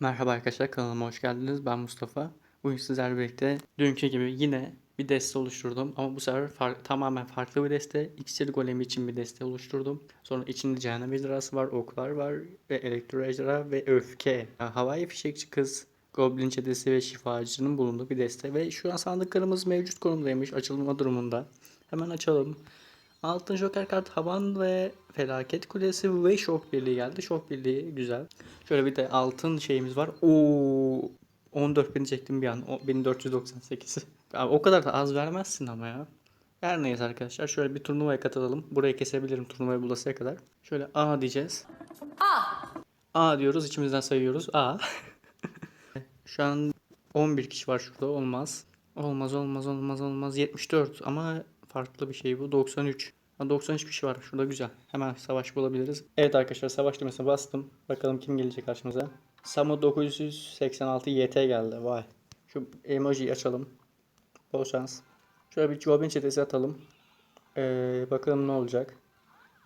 Merhaba arkadaşlar kanalıma hoş geldiniz. Ben Mustafa. Bugün sizlerle birlikte dünkü gibi yine bir deste oluşturdum. Ama bu sefer far- tamamen farklı bir deste. İksir golemi için bir deste oluşturdum. Sonra içinde cehennem ejderhası var, oklar var ve elektro ejderha ve öfke. Havai fişekçi kız, goblin çetesi ve şifacının bulunduğu bir deste. Ve şu an sandıklarımız mevcut konumdaymış açılma durumunda. Hemen açalım. Altın Joker kart Havan ve Felaket Kulesi ve Şok Birliği geldi. Şok Birliği güzel. Şöyle bir de altın şeyimiz var. Oo 14 bin çektim bir an. O 1498. Abi o kadar da az vermezsin ama ya. Her neyse arkadaşlar şöyle bir turnuvaya katılalım. Burayı kesebilirim turnuvaya bulasıya kadar. Şöyle A diyeceğiz. A. A diyoruz içimizden sayıyoruz. A. Şu an 11 kişi var şurada olmaz. Olmaz olmaz olmaz olmaz. 74 ama farklı bir şey bu. 93. Ha, 93 kişi var. Şurada güzel. Hemen savaş bulabiliriz. Evet arkadaşlar savaş düğmesine bastım. Bakalım kim gelecek karşımıza. Samu 986 YT geldi. Vay. Şu emojiyi açalım. Bol şans. Şöyle bir Goblin çetesi atalım. Ee, bakalım ne olacak.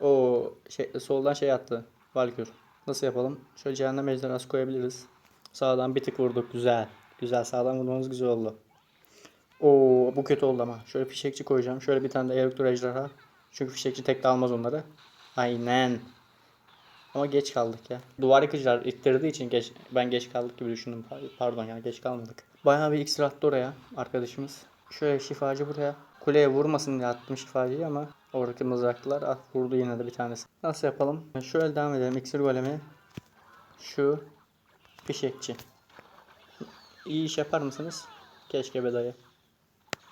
O şey, soldan şey attı. Valkür. Nasıl yapalım? Şöyle cehennem ejderhası koyabiliriz. Sağdan bir tık vurduk. Güzel. Güzel sağdan vurmamız güzel oldu. Oo bu kötü oldu ama. Şöyle fişekçi koyacağım. Şöyle bir tane de elektro ejderha. Çünkü fişekçi tek de almaz onları. Aynen. Ama geç kaldık ya. Duvar yıkıcılar ittirdiği için geç, ben geç kaldık gibi düşündüm. Pardon ya geç kalmadık. Bayağı bir iksir attı oraya arkadaşımız. Şöyle şifacı buraya. Kuleye vurmasın diye attım şifacıyı ama oradaki mızraklılar at vurdu yine de bir tanesi. Nasıl yapalım? Şöyle devam edelim. İksir golemi. Şu fişekçi. İyi iş yapar mısınız? Keşke be dayı.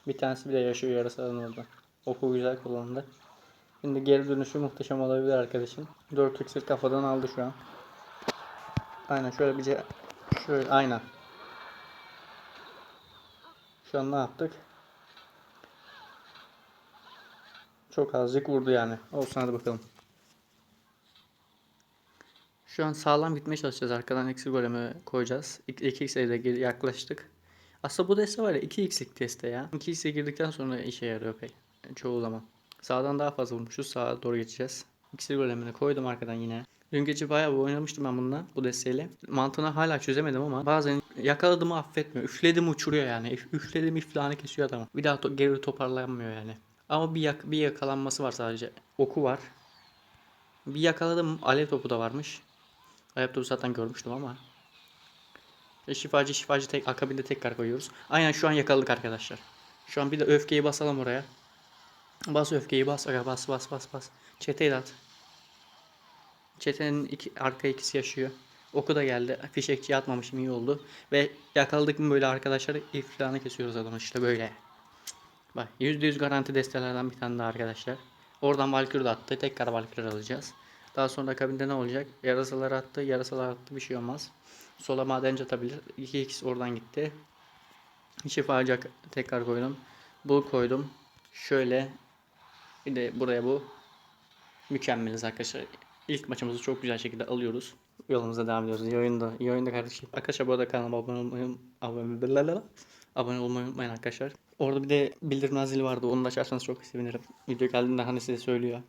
Bir tanesi bile yaşıyor yarısı orada. Oku güzel kullandı. Şimdi geri dönüşü muhteşem olabilir arkadaşım. 4 iksir kafadan aldı şu an. Aynen şöyle bir şöyle aynen. Şu an ne yaptık? Çok azıcık vurdu yani. Olsun hadi bakalım. Şu an sağlam gitmeye çalışacağız. Arkadan eksi golemi koyacağız. 2x'e de yaklaştık. Aslında bu deste var ya 2x'lik deste ya. 2x'e girdikten sonra işe yarıyor pek. Çoğu zaman. Sağdan daha fazla vurmuşuz. Sağa doğru geçeceğiz. İksir golemini koydum arkadan yine. Dün gece bayağı oynamıştım ben bununla bu desteğiyle. Mantığını hala çözemedim ama bazen yakaladığımı affetmiyor. Üfledim uçuruyor yani. Üf- Üfledim iflahını kesiyor adamı. Bir daha to- geri toparlanmıyor yani. Ama bir, yak- bir yakalanması var sadece. Oku var. Bir yakaladım alev topu da varmış. Alev topu zaten görmüştüm ama. Ve şifacı şifacı tek akabinde tekrar koyuyoruz. Aynen şu an yakaladık arkadaşlar. Şu an bir de öfkeyi basalım oraya. Bas öfkeyi bas aga bas bas bas bas. Çeteyi de at. Çetenin iki, arka ikisi yaşıyor. Oku da geldi. Fişekçi atmamışım iyi oldu. Ve yakaladık mı böyle arkadaşlar iflahını kesiyoruz adamı işte böyle. Bak %100 garanti destelerden bir tane daha arkadaşlar. Oradan Valkyrie de attı. Tekrar Valkyrie alacağız. Daha sonra akabinde ne olacak? Yarasalar attı. Yarasalar attı. Bir şey olmaz. Sola madenci atabilir. 2x oradan gitti. Şifacı tekrar koydum. Bu koydum. Şöyle. Bir de buraya bu. Mükemmeliz arkadaşlar. İlk maçımızı çok güzel şekilde alıyoruz. Yolumuza devam ediyoruz. İyi oyunda. İyi oyunda kardeşim. Arkadaşlar bu arada kanalıma abone olmayı, abone, abone olmayı unutmayın arkadaşlar. Orada bir de bildirim zili vardı. Onu da açarsanız çok sevinirim. Video geldiğinde hani size söylüyor.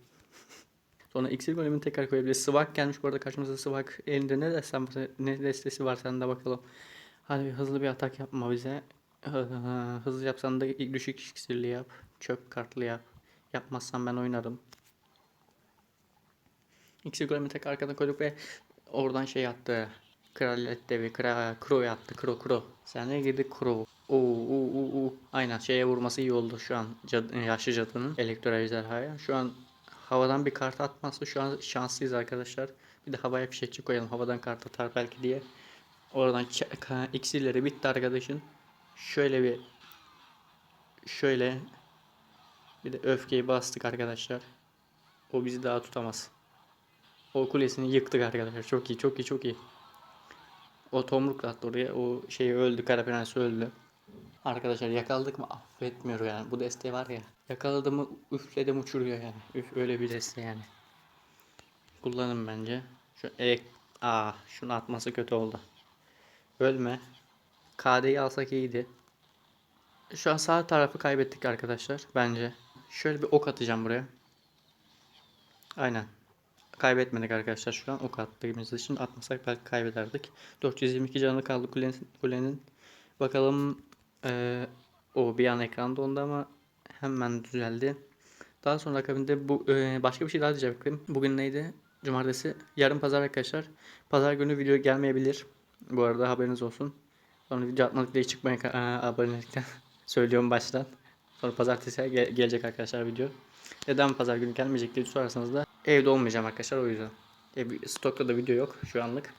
Sonra iksir golemini tekrar koyabiliriz. Sıvak gelmiş bu arada karşımıza sıvak. Elinde ne desem ne destesi var sende bakalım. Hadi hızlı bir atak yapma bize. Hızlı yapsan da düşük iksirli yap. Çöp kartlı yap. Yapmazsan ben oynarım. İksir golemi tek arkadan koyduk ve oradan şey attı. Kraliyet devi, kra, kro attı. Kro, kro. Sen ne girdi kro. Oo, oo, oo, oo. Aynen şeye vurması iyi oldu şu an cad, yaşlı cadının elektro ejderhaya. Şu an havadan bir kart atmazsa şu an şanslıyız arkadaşlar. Bir de havaya fişekçi koyalım. Havadan kart atar belki diye. Oradan iksirleri bitti arkadaşın. Şöyle bir şöyle bir de öfkeyi bastık arkadaşlar. O bizi daha tutamaz. O kulesini yıktık arkadaşlar. Çok iyi, çok iyi, çok iyi. O tomrukla attı oraya. O şey öldü. Kara öldü. Arkadaşlar yakaladık mı affetmiyor yani. Bu desteği var ya. Yakaladı mı üfledim uçuruyor yani. Üf öyle bir deste yani. Kullanın bence. Şu elek... Aa, şunu atması kötü oldu. Ölme. KD'yi alsak iyiydi. Şu an sağ tarafı kaybettik arkadaşlar bence. Şöyle bir ok atacağım buraya. Aynen. kaybetmedik arkadaşlar şu an ok attığımız için atmasak belki kaybederdik. 422 canı kaldı kulenin. kulenin. Bakalım eee, o bir an ekranda onda ama hemen düzeldi. Daha sonra akabinde bu eee, başka bir şey daha diyecektim. Bugün neydi? Cumartesi. Yarın pazar arkadaşlar. Pazar günü video gelmeyebilir. Bu arada haberiniz olsun. Sonra video atmadık diye çıkmaya ka- eee, abonelikten söylüyorum baştan. Sonra pazartesi ge- gelecek arkadaşlar video. Neden pazar günü gelmeyecek diye sorarsanız da evde olmayacağım arkadaşlar o yüzden. E, stokta da video yok şu anlık.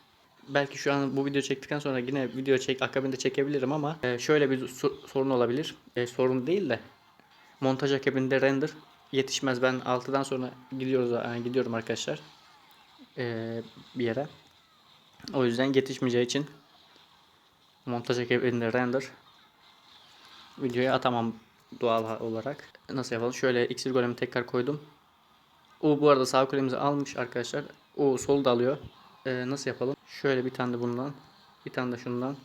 Belki şu an bu video çektikten sonra yine video çek akabinde çekebilirim ama e, şöyle bir so- sorun olabilir. E, sorun değil de montaj akabinde render yetişmez. Ben 6'dan sonra gidiyoruz yani gidiyorum arkadaşlar. E, bir yere. O yüzden yetişmeyeceği için montaj akabinde render videoya atamam doğal olarak. Nasıl yapalım? Şöyle iksir golemi tekrar koydum. O bu arada sağ kulemizi almış arkadaşlar. O sol da alıyor. Ee, nasıl yapalım? Şöyle bir tane de bundan. Bir tane de şundan.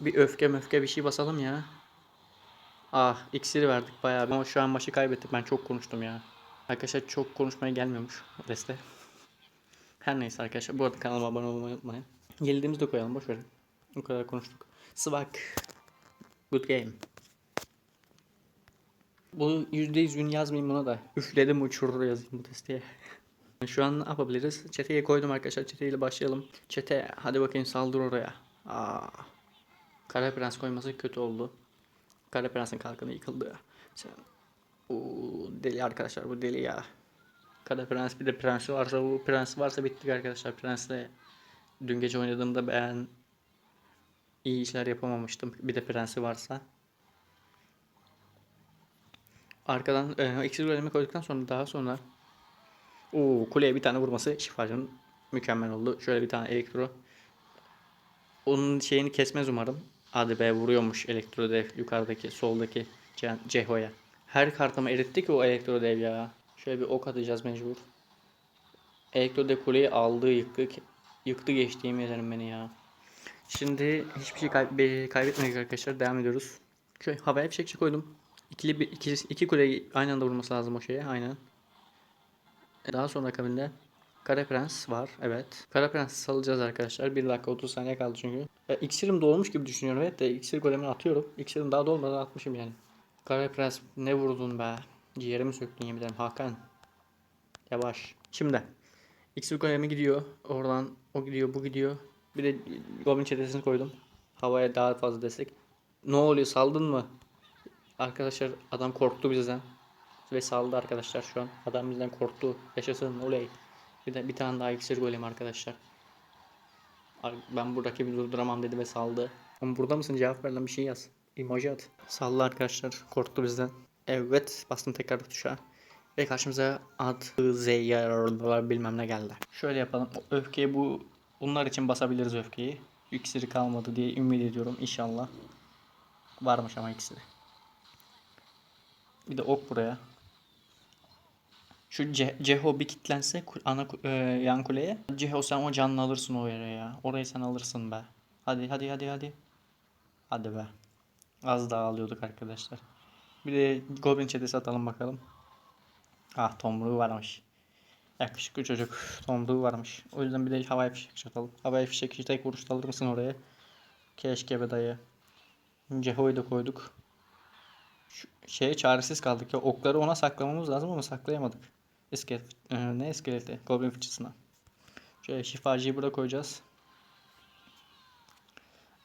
Bir öfke möfke bir şey basalım ya. Ah iksiri verdik bayağı. Ama şu an maçı kaybettik. Ben çok konuştum ya. Arkadaşlar çok konuşmaya gelmiyormuş deste. Her neyse arkadaşlar. Bu arada kanalıma abone olmayı unutmayın. Yenildiğimizi de koyalım. Boş verin. O kadar konuştuk. Swag. Good game. Bu %100 ün yazmayayım buna da. Üfledim uçurdu yazayım bu testeye. Şu an ne yapabiliriz? Çeteye koydum arkadaşlar. Çeteyle başlayalım. Çete hadi bakayım saldır oraya. Aa. Kara Prens koyması kötü oldu. Kara Prens'in kalkanı yıkıldı. Sen... Oo, deli arkadaşlar bu deli ya. Kara Prens bir de prensi varsa bu prens varsa bittik arkadaşlar. Prensle dün gece oynadığımda ben iyi işler yapamamıştım. Bir de prensi varsa. Arkadan e, iksir koyduktan sonra daha sonra o kuleye bir tane vurması şifacının mükemmel oldu. Şöyle bir tane elektro. Onun şeyini kesmez umarım. Hadi be vuruyormuş elektro dev yukarıdaki soldaki Ce- Ceho'ya. Her kartımı eritti ki o elektro dev ya. Şöyle bir ok atacağız mecbur. Elektro dev kuleyi aldı yıktı. Yıktı geçti yemin ederim beni ya. Şimdi hiçbir şey kay- be- kaybetmedik arkadaşlar. Devam ediyoruz. Şöyle havaya fişekçi koydum. İkili bir, iki, iki kuleyi aynı anda vurması lazım o şeye. Aynen. E, Daha sonra akabinde Kara Prens var. Evet. Kara Prens salacağız arkadaşlar. 1 dakika 30 saniye kaldı çünkü. E, iksirim dolmuş gibi düşünüyorum. Evet de iksir golemini atıyorum. İksirim daha dolmadan atmışım yani. Kara Prens ne vurdun be. Ciğerimi söktün yemin ederim. Hakan. Yavaş. Şimdi. İksir golemi gidiyor. Oradan o gidiyor bu gidiyor. Bir de Goblin çetesini koydum. Havaya daha fazla destek. Ne oluyor saldın mı? Arkadaşlar adam korktu bizden. Ve saldı arkadaşlar şu an. Adam bizden korktu. Yaşasın oley. Bir de bir tane daha iksir golem arkadaşlar. Ar- Ben bu rakibi durduramam dedi ve saldı. Ama burada mısın cevap ver lan bir şey yaz. Emoji at. Saldı arkadaşlar. Korktu bizden. Evet bastım tekrar tuşa. Ve karşımıza ad, zeyyar bilmem ne geldi. Şöyle yapalım. Öfkeyi bu bunlar için basabiliriz öfkeyi. İksiri kalmadı diye ümit ediyorum inşallah. Varmış ama iksiri. Bir de ok buraya. Şu Ce- Ceho bir kitlense ana e, yan kuleye. Ceho sen o canını alırsın o yere ya. Orayı sen alırsın be. Hadi hadi hadi hadi. Hadi be. Az daha alıyorduk arkadaşlar. Bir de Goblin çetesi atalım bakalım. Ah tomruğu varmış. Yakışıklı çocuk. Tomruğu varmış. O yüzden bir de havai fişek atalım. Havai fişek tek vuruşta alır mısın oraya? Keşke be dayı. Ceho'yu da koyduk. Şu şeye çaresiz kaldık ya. Okları ona saklamamız lazım ama saklayamadık. İskelet, e, ne iskeleti? Goblin fıçısına. Şöyle şifacıyı burada koyacağız.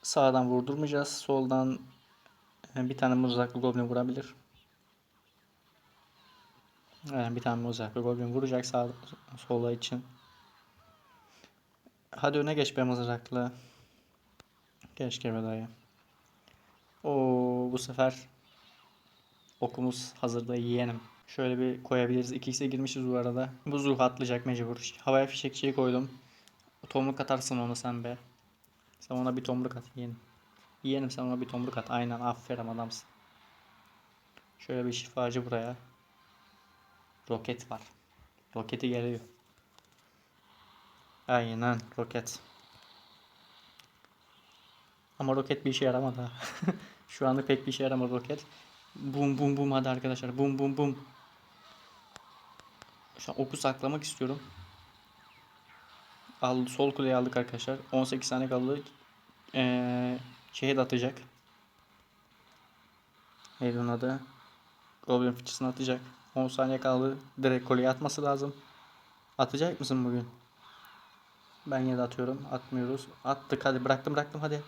Sağdan vurdurmayacağız. Soldan e, bir tane mızraklı goblin vurabilir. Evet, bir tane mızraklı goblin vuracak sağ sola için. Hadi öne geç be mızraklı. Keşke be dayı. Oo bu sefer Okumuz hazırda yeğenim. Şöyle bir koyabiliriz. İkisi girmişiz bu arada. Bu zuh atlayacak mecbur. Havaya fişekçiyi koydum. Tomruk atarsın onu sen be. Sen ona bir tomruk at yeğenim. Yeğenim sen ona bir tomruk at. Aynen aferin adamsın. Şöyle bir şifacı buraya. Roket var. Roketi geliyor. Aynen roket. Ama roket bir işe yaramadı. Şu anda pek bir işe yaramadı roket. Bum bum bum hadi arkadaşlar. Bum bum bum. Şu an oku saklamak istiyorum. Aldı, sol kuleyi aldık arkadaşlar. 18 saniye kaldı. Ee, şehit atacak. Neydi onun adı? Goblin fıçısını atacak. 10 saniye kaldı. Direkt kolye atması lazım. Atacak mısın bugün? Ben yine atıyorum. Atmıyoruz. Attık hadi bıraktım bıraktım hadi.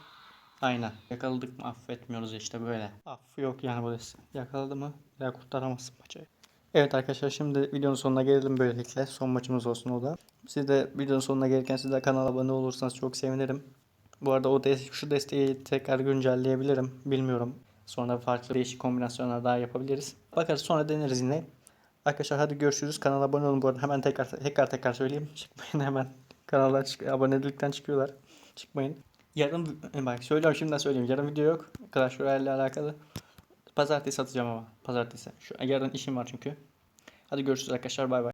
Aynen. Yakaladık mı affetmiyoruz işte böyle. Affı yok yani bu desi. Yakaladı mı ya kurtaramazsın maçı. Evet arkadaşlar şimdi videonun sonuna gelelim böylelikle. Son maçımız olsun o da. Siz de videonun sonuna gelirken siz de kanala abone olursanız çok sevinirim. Bu arada o des şu desteği tekrar güncelleyebilirim. Bilmiyorum. Sonra farklı değişik kombinasyonlar daha yapabiliriz. Bakarız sonra deneriz yine. Arkadaşlar hadi görüşürüz. Kanala abone olun bu arada. Hemen tekrar tekrar tekrar söyleyeyim. Çıkmayın hemen. Kanaldan çık abonelikten çıkıyorlar. Çıkmayın. Yarın bak söylüyorum şimdiden söyleyeyim. Yarın video yok. Clash Royale ile alakalı. Pazartesi atacağım ama. Pazartesi. Şu yarın işim var çünkü. Hadi görüşürüz arkadaşlar. Bay bay.